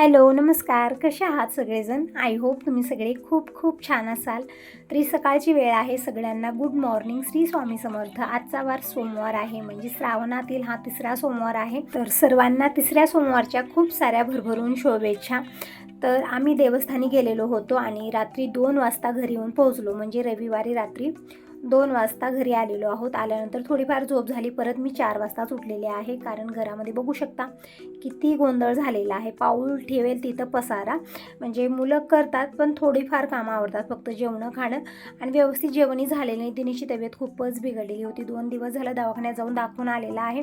Hello नमस्कार. कसे आहात सगळेजण? आय होप तुम्ही सगळे खूप खूप छान असाल. तरी सकाळची वेळ आहे सगळ्यांना. Good morning Shri Swami Samarth. आजचा वार सोमवार आहे. म्हणजे श्रावणातील हा तिसरा सोमवार आहे. तर सर्वांना तिसऱ्या सोमवारच्या खूप साऱ्या भरभरून शुभेच्छा. तर आम्ही देवस्थानी गेलेलो होतो आणि रात्री दोन वाजता घरी येऊन पोहोचलो. म्हणजे रविवारी रात्री दोन वाजता घरी आलेलो आहोत. आल्यानंतर थोडीफार झोप झाली. परत मी चार वाजताच उठलेले आहे. कारण घरामध्ये बघू शकता किती गोंधळ झालेला आहे. पाऊल ठेवेल तिथं पसारा. म्हणजे मुलं करतात पण थोडीफार कामं आवडतात. फक्त जेवणं खाणं आणि व्यवस्थित जेवणही झालेलं नाही. तिनेची तब्येत खूपच बिघडलेली होती. दोन दिवस झालं दवाखान्यात जाऊन दाखवून आलेला आहे.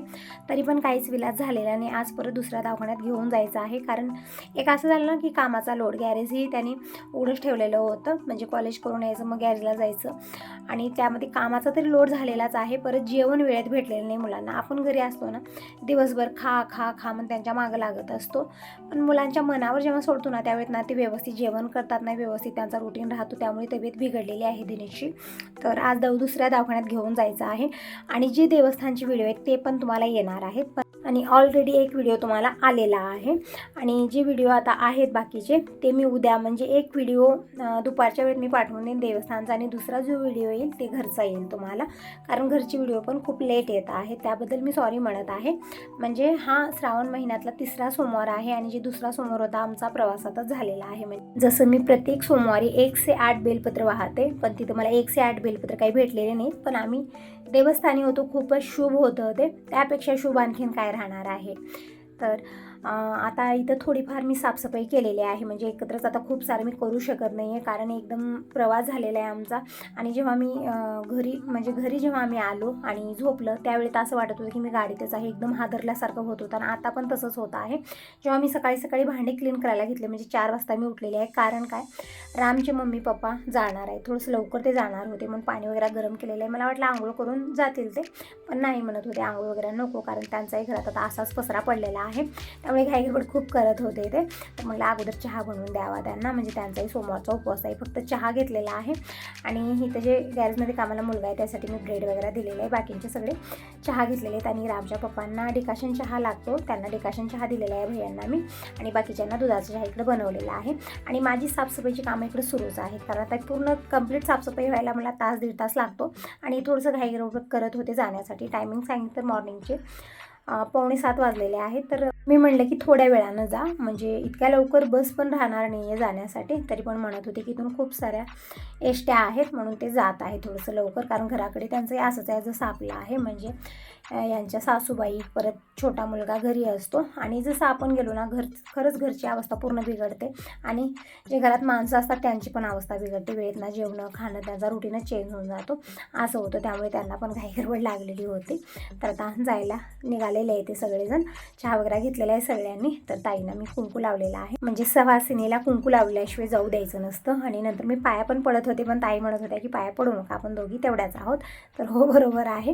तरी पण काहीच विलास झालेला नाही. आज परत दुसऱ्या दवाखान्यात घेऊन जायचं आहे. कारण एक असं झालं ना की कामाचा लोड गॅरेजही त्यांनी उघडंच ठेवलेलं होतं. म्हणजे कॉलेज करून यायचं मग गॅरेजला जायचं. आणि त्या त्यामध्ये कामाचा तरी लोड झालेलाच आहे. परत जेवण वेळेत भेटलेलं नाही मुलांना. आपण घरी असतो ना दिवसभर खा खा खा म्हणून त्यांच्या मागं लागत असतो. पण मुलांच्या मनावर जेव्हा सोडतो ना त्यावेळेत ना ते व्यवस्थित जेवण करतात नाही व्यवस्थित त्यांचा रुटीन राहतो. त्यामुळे तब्येत बिघडलेली आहे दिनेशची. तर आज दव दुसऱ्या दवाखान्यात घेऊन जायचं आहे. आणि जे देवस्थानची व्हिडिओ आहेत ते पण तुम्हाला येणार आहेत. पण आणि ऑलरेडी एक व्हिडिओ तुम्हाला आलेला आहे. आणि जे व्हिडिओ आता आहेत बाकीचे ते मी उद्या म्हणजे एक व्हिडिओ दुपारच्या वेळेत मी पाठवून देईन देवस्थानचा आणि दुसरा जो व्हिडिओ येईल ते घरचा येईल तुम्हाला. कारण घरची व्हिडिओ पण खूप लेट येत आहे त्याबद्दल मी सॉरी म्हणत आहे. म्हणजे हा श्रावण महिन्यातला तिसरा सोमवार आहे आणि जे दुसरा सोमवार होता आमचा प्रवासातच झालेला आहे. म्हणजे जसं मी प्रत्येक सोमवारी एक से आठ बेलपत्र वाहते पण तिथं मला एक से आठ बेलपत्र काही भेटलेले नाहीत पण आम्ही देवस्थानी होतो खूपच शुभ होतं ते. त्यापेक्षा शुभ आणखीन काय राहणार आहे? तर आता इथं थोडीफार मी साफसफाई केलेली आहे. म्हणजे एकत्रच आता खूप सारं मी करू शकत नाही आहे कारण एकदम प्रवास झालेला आहे आमचा. आणि जेव्हा मी घरी म्हणजे घरी जेव्हा आम्ही आलो आणि झोपलं त्यावेळी तर असं वाटत होतं की मी गाडीतच आहे. एकदम हादरल्यासारखं होत होतं आणि आता पण तसंच होत आहे. जेव्हा मी सकाळी सकाळी भांडे क्लीन करायला घेतले म्हणजे चार वाजता मी उठलेले आहे. कारण काय? रामचे मम्मी पप्पा जाणार आहे थोडंसं लवकर ते जाणार होते. म्हणून पाणी वगैरे गरम केलेलं आहे. मला वाटलं आंघोळ करून जातील ते. पण नाही म्हणत होते. आंघोळ वगैरे नको. कारण त्यांचाही घरात आता असाच पसरा पडलेला आहे. त्यामुळे घाईगडबड खूप करत होते ते. तर मला अगोदर चहा बनवून द्यावा त्यांना म्हणजे त्यांचाही सोमवारचा उपवास आहे. फक्त चहा घेतलेला आहे. आणि इथं जे गॅरेजमध्ये कामाला मुलगा आहे त्यासाठी मी ब्रेड वगैरे दिलेले आहे. बाकींचे सगळे चहा घेतलेले आहेत. आणि रामच्या पप्पांना डिकाशन चहा लागतो. त्यांना डिकाशन चहा दिलेला आहे भैयांना मी. आणि बाकीच्यांना दुधाचा चहा इकडे बनवलेला आहे. आणि माझी साफसफाईची कामं इकडे सुरूच आहेत. कारण आता पूर्ण कंप्लीट साफसफाई व्हायला मला तास दीड तास लागतो. आणि थोडंसं घाईगडबड करत होते जाण्यासाठी. टायमिंग सांगितलं मॉर्निंगचे. पावणे सात वाजलेले आहेत. तर मी म्हणलं की थोड्या वेळानं जा. म्हणजे इतक्या लवकर बस पण राहणार नाही आहे जाण्यासाठी. तरी पण म्हणत होते की इथून खूप साऱ्या एसट्या आहेत म्हणून ते जात आहे थोडंसं लवकर. कारण घराकडे त्यांचं असंच आहे जसं आपलं आहे. म्हणजे यांच्या सासूबाई परत छोटा मुलगा घरी असतो. आणि जसं आपण गेलो ना घर खरंच घरची अवस्था पूर्ण बिघडते. आणि जे घरात माणसं असतात त्यांची पण अवस्था बिघडते. वेळेत ना जेवणं खाणं त्यांचा रुटीनच चेंज होऊन जातो. असं होतं. त्यामुळे त्यांना पण घाईगडबड लागलेली होती. तर आता जायला आलेले आहे ते सगळेजण. चहा वगैरे घेतलेला आहे सगळ्यांनी. तर ताईंना मी कुंकू लावलेला आहे. म्हणजे सवासिनीला कुंकू लावल्याशिवाय जाऊ द्यायचं नसतं. आणि नंतर मी पाया पण पडत होते पण ताई म्हणत होत्या की पाया पडू नका. आपण दोघी तेवढ्याच आहोत. तर हो बरोबर आहे.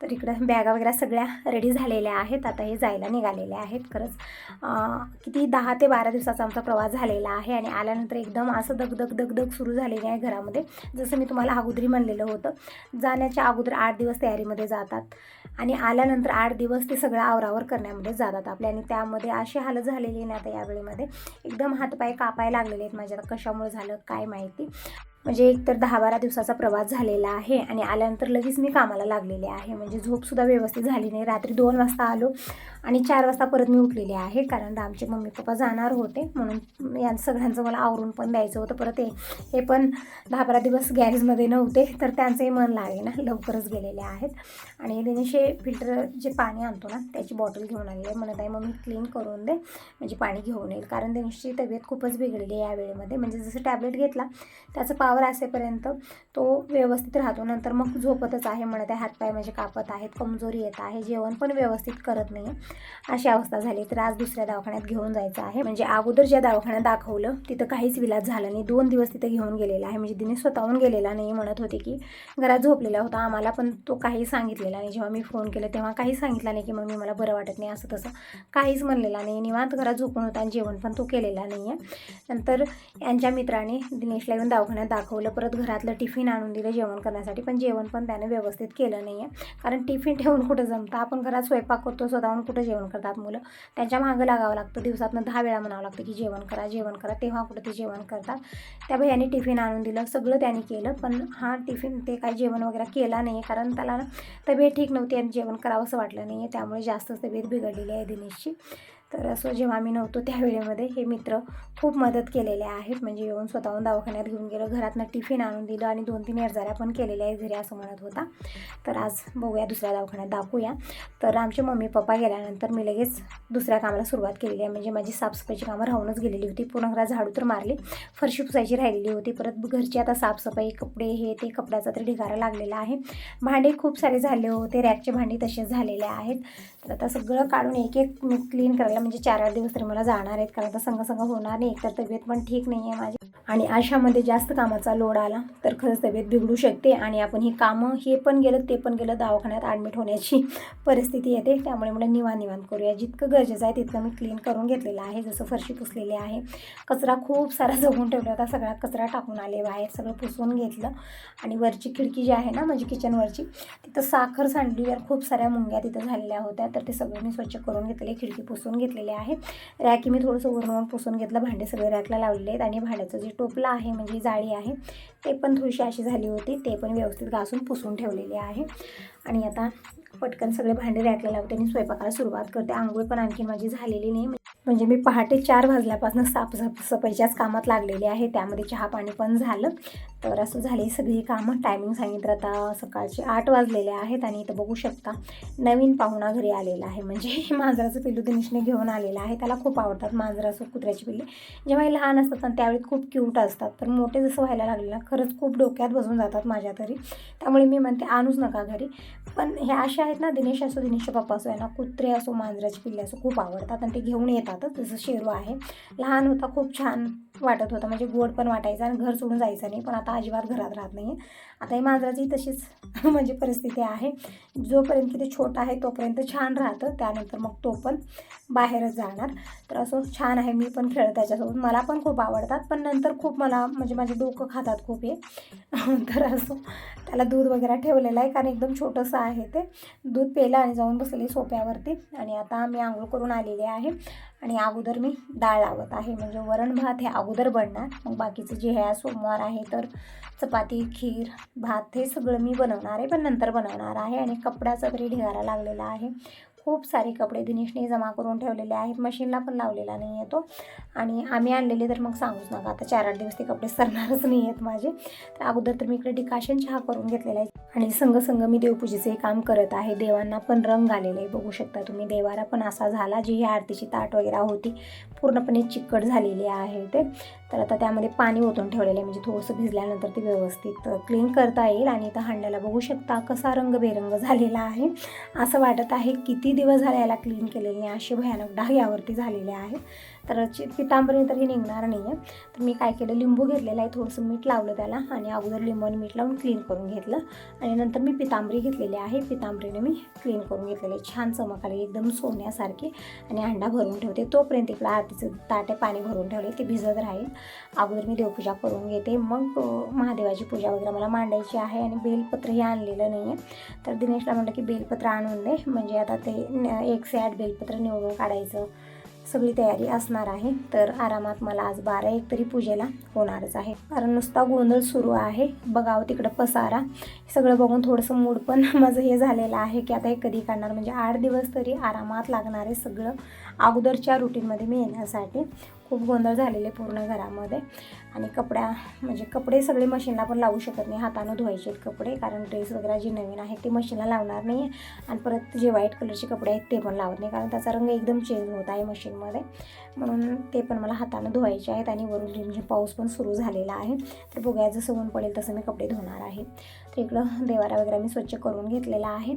तर इकडं बॅगा वगैरे सगळ्या रेडी झालेल्या आहेत. आता हे जायला निघालेले आहेत. खरंच किती दहा ते बारा दिवसाचा आमचा प्रवास झालेला आहे आणि आल्यानंतर एकदम असं दगदग दगदग सुरू झालेली आहे घरामध्ये. जसं मी तुम्हाला अगोदरी म्हणलेलं होतं जाण्याच्या अगोदर आठ दिवस तयारीमध्ये जातात आणि आल्यानंतर आठ दिवस ते सगळं आवरावर करण्यामध्ये जातात आपल्या आणि त्यामध्ये अशी हालत झालेली आहे ना आता यावेळीमध्ये एकदम हातपाय कापाय लागलेले आहेत माझ्या कशामुळे झालं काय माहिती? म्हणजे एक तर दहा बारा दिवसाचा प्रवास झालेला आहे आणि आल्यानंतर लगेच मी कामाला लागलेले आहे. म्हणजे झोपसुद्धा व्यवस्थित झाली नाही. रात्री दोन वाजता आलो आणि चार वाजता परत मी उठलेले आहे कारण आमचे मम्मी पप्पा जाणार होते. म्हणून या सगळ्यांचं मला आवरून पण द्यायचं होतं. परत हे हे पण दहा बारा दिवस गॅरेजमध्ये नव्हते. तर त्यांचंही मन लागे ना लवकरच गेलेले आहेत. आणि दिनेशे फिल्टर जे पाणी आणतो ना त्याची बॉटल घेऊन आलेली आहे. म्हणत आहे मग मी क्लीन करून दे. म्हणजे पाणी घेऊन येईल. कारण दिनेशची तब्येत खूपच बिघडली आहे या वेळेमध्ये. म्हणजे जसं टॅबलेट घेतला त्याचं पाव पावर असेपर्यंत तो व्यवस्थित राहतो. नंतर मग झोपतच आहे म्हणत आहे. हातपाय म्हणजे कापत आहेत. कमजोरी येत आहे. जेवण पण व्यवस्थित करत नाही. अशी अवस्था झाली. तर आज दुसऱ्या दवाखान्यात घेऊन जायचं आहे. म्हणजे अगोदर ज्या दवाखान्यात दाखवलं तिथं काहीच विलाज झाला नाही. दोन दिवस तिथं घेऊन गेलेला आहे. म्हणजे तिने स्वतःहून गेलेला नाही म्हणत होते की घरात झोपलेला होता. आम्हाला पण तो काही सांगितलेला नाही. जेव्हा मी फोन केला तेव्हा काही सांगितलं नाही की मम्मी मला बरं वाटत नाही. असं तसं काहीच म्हणलेला नाही. निवांत घरात झोपून होता आणि जेवण पण तो केलेला नाही आहे नंतर यांच्या मित्राने दिनेशला येऊन दवाखान्यात दाखव दाखवलं. परत घरातलं टिफिन आणून दिलं जेवण करण्यासाठी. पण जेवण पण त्याने व्यवस्थित केलं नाही आहे कारण टिफिन ठेवून कुठं जमतं? आपण घरात स्वयंपाक करतो स्वतःहून कुठं जेवण करतात मुलं? त्यांच्या मागं लागावं लागतं. दिवसातनं दहा वेळा म्हणावं लागतं की जेवण करा जेवण करा. तेव्हा कुठं ते जेवण करतात. त्या भैयाने टिफिन आणून दिलं. सगळं त्याने केलं. पण हा टिफिन ते काही जेवण वगैरे केला नाही आहे कारण त्याला ना तब्येत ठीक नव्हती आणि जेवण करावं असं वाटलं नाही आहे त्यामुळे जास्तच तब्येत बिघडलेली आहे दिनेशची. तर असं जेव्हा आम्ही नव्हतो त्या वेळेमध्ये हे मित्र खूप मदत केलेले आहेत. म्हणजे येऊन स्वतःहून दवाखान्यात घेऊन गेलं घरातनं टिफिन आणून दिलं आणि दोन तीन अर्जाऱ्या पण केलेल्या आहेत घरी असं म्हणत होता. तर आज बघूया दुसऱ्या दवाखान्यात दाखवूया. तर आमचे मम्मी पप्पा गेल्यानंतर मी लगेच दुसऱ्या कामाला सुरुवात केलेली आहे. म्हणजे माझी साफसफाईची कामं राहूनच गेलेली होती. पूर्ण घरात झाडू तर मारली फरशी पुसायची राहिलेली होती. परत घरची आता साफसफाई कपडे हे ते कपड्याचा तरी ढिगारा लागलेला आहे. भांडे खूप सारे झाले होते. रॅकचे भांडी तसेच झालेले आहेत. तर आता सगळं काढून एक एक मी क्लीन करायला म्हणजे चार आठ दिवस तरी मला जाणार आहेत कारण आता संग संग होणार नाही एकतर तब्येत पण ठीक नाही आहे माझी. आणि अशामध्ये जास्त कामाचा लोड आला तर खरंच तब्येत बिघडू शकते आणि आपण ही कामं हे पण गेलं ते पण गेलं दवाखान्यात ॲडमिट होण्याची परिस्थिती येते. त्यामुळे मला निवान निवान करूया. जितकं गरजेचं आहे तितकं मी क्लीन करून घेतलेलं आहे. जसं फरशी पुसलेली आहे. कचरा खूप सारा जगून ठेवला होता. सगळा कचरा टाकून आले बाहेर सगळं पुसून घेतलं. आणि वरची खिडकी जी आहे ना म्हणजे किचनवरची तिथं साखर सांडलीवर खूप साऱ्या मुंग्या तिथं झालेल्या होत्या. तर ते सगळं मी स्वच्छ करून घेतले खिडकी पुसून घेतलेली आहे. रॅकी मी थोडंसं उरवून पुसून घेतलं. भांडे सगळे रॅकला लावलेले आहेत आणि भांड्याचं जे टोपला आहे म्हणजे जाळी आहे ते पण थोडीशी अशी झाली होती ते पण व्यवस्थित घासून पुसून ठेवलेले आहे. आणि आता पटकन सगळे भांडे रॅकला लावते आणि स्वयंपाकाला सुरुवात करते. आंघोळ पण आणखी माझी झालेली नाही. म्हणजे मी पहाटे चार वाजल्यापासून साफ सफाईच्याच कामात लागलेले आहे. त्यामध्ये चहा पाणी पण झालं. तर असं झाली सगळी कामं. टायमिंग सांगितलं आता सकाळचे आठ वाजलेले आहेत आणि इथं बघू शकता नवीन पाहुणा घरी आलेला आहे. म्हणजे मांजराचं पिल्लू दिनेशने घेऊन आलेलं आहे. त्याला खूप आवडतात मांजराचं असो कुत्र्याची पिल्ली. जेव्हा हे लहान असतात ना त्यावेळी खूप क्यूट असतात. तर मोठे जसं व्हायला लागले ना खरंच खूप डोक्यात बसून जातात माझ्या तरी. त्यामुळे मी म्हणते आणूच नका घरी. पण हे असे आहेत ना दिनेश असो दिनेशचे पप्पा असो यांना कुत्रे असो मांजराची पिल्ले असो खूप आवडतात आणि ते घेऊन येतातच. जसं शेरू आहे. लहान होता खूप छान वाटत होता. म्हणजे गोड पण वाटायचं आणि घर सोडून जायचं नाही. पण आता अजिबात घरात राहत नाही आता ही मांजराची तशीच म्हणजे परिस्थिती आहे. जोपर्यंत ते छोटा आहे तोपर्यंत छान राहतं. त्यानंतर मग तो पण बाहेरच जाणार. तर असं छान आहे. मी पण खेळत त्याच्यासोबत. मला पण खूप आवडतात. पण नंतर खूप मला म्हणजे माझे डोकं खातात खूप हे. तर असं त्याला दूध वगैरे ठेवलेलं आहे. कारण एकदम छोटंसं आहे ते. दूध पेलं आणि जाऊन बसले सोप्यावरती. आणि आता मी आंघोळ करून आलेली आहे. आणि अगोदर मी डाळ लावत आहे. म्हणजे वरण भात हे अगोदर बनणार. मग बाकीचं जे ह्या सोमवार आहे तर चपाती खीर भात हे सगळं मी बनवणार आहे. पण नंतर बनवणार आहे आणि कपड्याचा तरी ढिगारा लागलेला आहे. खूप सारे कपडे दिनेशने जमा करून ठेवलेले आहेत. मशीनला पण लावलेला नाही आहे तो. आणि आम्ही आणलेले तर मग सांगूच नका. आता चार आठ दिवस ते कपडे सरणारच नाही आहेत माझे. तर अगोदर तर मी इकडे डिकाशन चहा करून घेतलेला आहे. आणि संग संग मी देवपूजेचे काम करत आहे. देवांना पण रंग आलेले आहे. बघू शकता तुम्ही देवारा पण असा झाला जी ही आरतीची ताट वगैरे होती. पूर्णपणे चिकट झालेली आहे ते. तर आता त्यामध्ये पाणी ओतून ठेवलेलं आहे. म्हणजे थोडंसं भिजल्यानंतर ते व्यवस्थित क्लीन करता येईल आणि इथं हांड्याला बघू शकता कसा रंगबेरंग झालेला आहे. असं वाटत आहे किती दिवस झाले याला क्लीन केलेले नाही असे भयानक डाग यावरती झालेले आहे. तर चि पितांबरी तर निघणार नाही आहे तर मी काय केलं लिंबू घेतलेलं आहे थोडंसं मीठ लावलं त्याला आणि अगोदर लिंबू आणि मीठ लावून क्लीन करून घेतलं. आणि नंतर मी पितांबरी घेतलेली आहे. पितांबरीने मी क्लीन करून घेतलेले छान चमक आली एकदम सोन्यासारखी आणि अंडा भरून ठेवते. तोपर्यंत इकडं आरतीचं ताटे पाणी भरून ठेवले ते भिजत राहील. अगोदर मी देवपूजा करून घेते. मग महादेवाची पूजा वगैरे मला मांडायची आहे आणि बेलपत्रही आणलेलं नाही आहे तर दिनेशला म्हटलं की बेलपत्र आणून दे. म्हणजे आता ते एक से आठ बेलपत्र निवडून काढायचं. सगळी तयारी असणार आहे. तर आरामात मला आज बारा एक तरी पूजेला होणारच आहे. कारण नुसता गोंधळ सुरू आहे. बघावं तिकडं पसारा. सगळं बघून थोडंसं मूड पण माझं हे झालेलं आहे की आता हे कधी काढणार म्हणजे आठ दिवस तरी आरामात लागणार आहे सगळं. अगोदरच्या रुटीनमध्ये मी येण्यासाठी खूप गोंधळ झालेले पूर्ण घरामध्ये. आणि कपड्या म्हणजे कपडे सगळे मशीनला पण लावू शकत नाही. हातानं धुवायचे आहेत कपडे कारण ड्रेस वगैरे जे नवीन आहेत ते मशीनला लावणार नाही आहे आणि परत जे व्हाईट कलरचे कपडे आहेत ते पण लावत नाही कारण त्याचा रंग एकदम चेंज होत आहे मशीनमध्ये. म्हणून ते पण मला हातानं धुवायचे आहेत आणि वरून म्हणजे पाऊस पण सुरू झालेला आहे. तर बघूया जसं ऊन पडेल तसं मी कपडे धुणार आहे. तर इकडं देवारा वगैरे मी स्वच्छ करून घेतलेला आहे.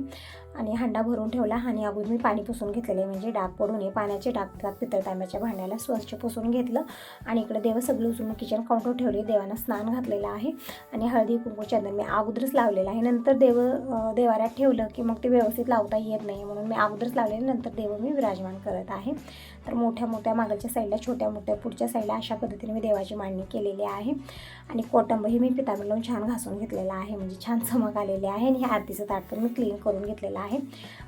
आणि हांडा भरून ठेवला आणि अगोदर मी पाणी पुसून घेतलेलं आहे. म्हणजे डाग पडू नये पाण्याचे डाग पितळ तांब्याच्या भांड्याला स्वच्छ पुसून घेतलं. आणि इकडे देव सगळं उचलून किचन काउंटर ठेवले देवांना स्नान घातलेलं आहे आणि हळदी कुंकू चंदन मी अगोदरच लावलेलं आहे. नंतर देव देवाऱ्यात ठेवलं की मग ते व्यवस्थित लावता येत नाही म्हणून मी अगोदरच लावलेलं नंतर देव मी विराजमान करत आहे. तर मोठ्या मोठ्या मागच्या साईडला छोट्या मोठ्या पुढच्या साईडला अशा पद्धतीने मी देवाची मांडणी केलेली आहे. आणि कोटंबही मी पितांबर लावून छान घासून घेतलेलं आहे म्हणजे छान चमक आलेली आहे. आणि हे आरतीचं ताट पण मी क्लीन करून घेतलेलं आहे.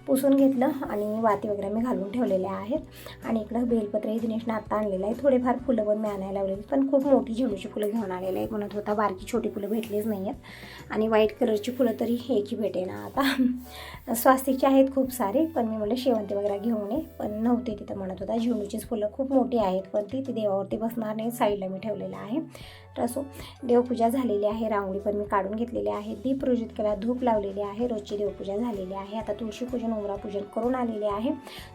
पुसून घेतलं आणि वाती वगैरे मी घालून ठेवलेल्या आहेत. आणि इकडं बेलपत्रही दिनेशनं आत्ता आणलेलं आहे. थोडेफार फुलं पण मी आणायला लावलेली पण खूप मोठी झेंडूची फुलं घेऊन आलेले आहे म्हणत होता बारकी छोटी फुलं भेटलीच नाही आहेत आणि व्हाईट कलरची फुलं तरी हे भेटे ना आता. स्वास्तिकचे आहेत खूप सारे पण मी म्हटलं शेवंती वगैरे घेऊन ये. पण नव्हते तिथं म्हणत होता. झेंडूचीच फुलं खूप मोठी आहेत पण ती ती देवावरती बसणार नाही साईडला मी ठेवलेलं आहे. तर असो देवपूजा झालेली आहे रांगोळी पण मी काढून घेतलेली आहे दीप प्रज्वलित केला धूप लावलेली आहे रोजची देवपूजा झालेली आहे. आता तुळशी पूजन उमरा पूजन करून आलेले आहे.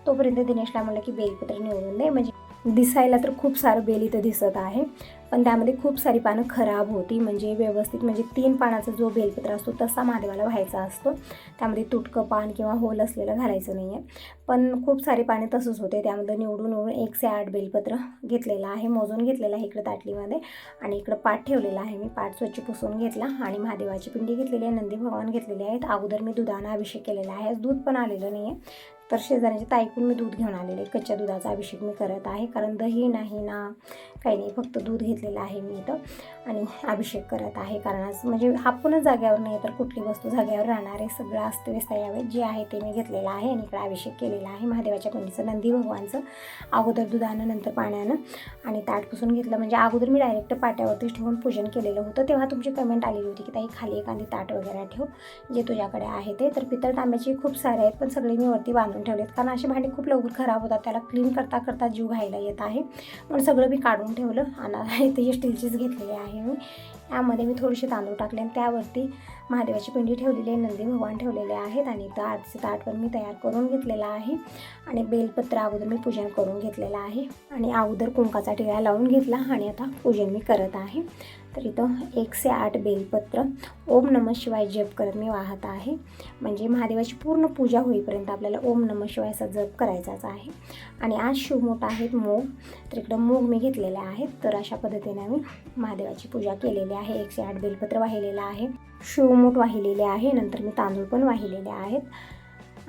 तोपर्यंत दिनेशला म्हणलं की बेलपत्र निवडून दे म्हणजे दिसायला तर खूप सारं बेल इथं दिसत आहे. पण त्यामध्ये खूप सारी पानं खराब होती. म्हणजे व्यवस्थित म्हणजे तीन पानाचा जो बेलपत्र असतो तसा महादेवाला व्हायचा असतो. त्यामध्ये तुटकं पान किंवा होल असलेलं घालायचं नाही आहे पण खूप सारे पाने तसंच होते. त्यामध्ये निवडून निवडून एकशे आठ बेलपत्र घेतलेलं आहे. मोजून घेतलेलं आहे इकडं ताटलीमध्ये आणि इकडं पाठ ठेवलेला आहे. मी पाठ स्वच्छ पुसून घेतला आणि महादेवाची पिंडी घेतलेली आहे. नंदी भगवान घेतलेले आहेत. अगोदर मी दुधानं अभिषेक केलेला आहे. दूध पण आलेलं नाही आहे तर शेजाऱ्याच्या ताईकून मी दूध घेऊन आलेले. कच्च्या दुधाचा अभिषेक मी करत आहे. कारण दही नाही ना काही नाही. फक्त दूध घेतलेलं आहे मी इथं. आणि अभिषेक करत आहे. कारण आज म्हणजे आपणच जाग्यावर नाही तर कुठली वस्तू जाग्यावर राहणार आहे. सगळं अस्तव्यस्त यावे जे आहे ते मी घेतलेलं आहे आणि इकडे अभिषेक केलेला आहे. महादेवाच्या कुंडीचं नंदी भगवानचं. अगोदर दुधानं नंतर पाण्यानं. आणि ताट पुसून घेतलं. म्हणजे अगोदर मी डायरेक्ट पाट्यावरतीच ठेवून पूजन केलेलं होतं. तेव्हा तुमची कमेंट आलेली होती की ताई खाली एखादी ताट वगैरे ठेव. जे तुझ्याकडे आहे ते. तर पितळ तांब्याचे खूप सारे आहेत पण सगळे मी वरती बांधून ठेवलेत. कारण असे भांडी खूप लवकर खराब होतात त्याला क्लीन करता करता जीव घ्यायला येत आहे. पण सगळं मी काढून ठेवलं आणि ते स्टीलचीच घेतलेली आहे मी. यामध्ये मी थोडेसे तांदूळ टाकले आणि त्यावरती महादेवाची पिंडी ठेवलेली आहे नंदी भगवान ठेवलेले आहेत आणि इथं आठचे ताट पण मी तयार करून घेतलेला आहे. आणि बेलपत्र अगोदर मी पूजन करून घेतलेलं आहे. आणि अगोदर कुंकाचा टिळा लावून घेतला आणि आता पूजन मी करत आहे. तर इथं एकशे आठ बेलपत्र ओम नम शिवाय जप करत मी वाहत आहे. म्हणजे महादेवाची पूर्ण पूजा होईपर्यंत आपल्याला ओम नम शिवायचा जप करायचाच आहे. आणि आज शिवमोठ आहेत मूग. तर इकडं मूग मी घेतलेले आहेत. तर अशा पद्धतीने मी महादेवाची पूजा केलेली आहे. एकशे आठ बेलपत्र वाहिलेलं आहे. शिवमूठ वाहिलेले आहे. नंतर मी तांदूळ पण वाहिलेले आहेत.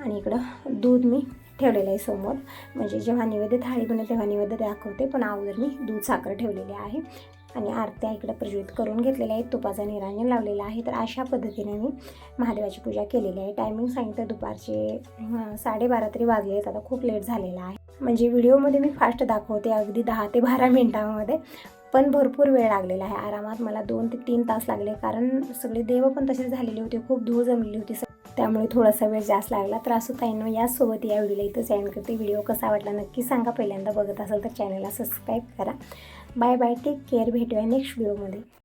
आणि इकडं दूध मी ठेवलेलं आहे समोर. म्हणजे जेव्हा नैवेद्य थाळी बनते तेव्हा नैवेद्य दाखवते. पण अगोदर मी दूध साखर ठेवलेली आहे. आणि आरत्या इकडं प्रज्वलित करून घेतलेल्या आहेत. तुपाचा निरांजन लावलेला आहे. तर अशा पद्धतीने मी महादेवाची पूजा केलेली आहे. टायमिंग सांगितलं दुपारचे साडेबारा तरी वाजले आहेत. आता खूप लेट झालेला आहे. म्हणजे व्हिडिओमध्ये मी फास्ट दाखवते अगदी दहा ते बारा मिनटामध्ये. पण भरपूर वेळ लागलेला आहे. आरामात मला दोन ते तीन तास लागले. कारण सगळे देव पण तसेच झालेले होते. खूप धूळ जमलेली होती. त्यामुळे थोडासा वेळ जास्त लागला. तर असं ताईंनो यासोबत या व्हिडिओला इथं सेंड करते. व्हिडिओ कसा वाटला नक्की सांगा. पहिल्यांदा बघत असाल तर चॅनलला सबस्क्राईब करा. बाय बाय टेक केअर भेटूया नेक्स्ट व्हिडिओमध्ये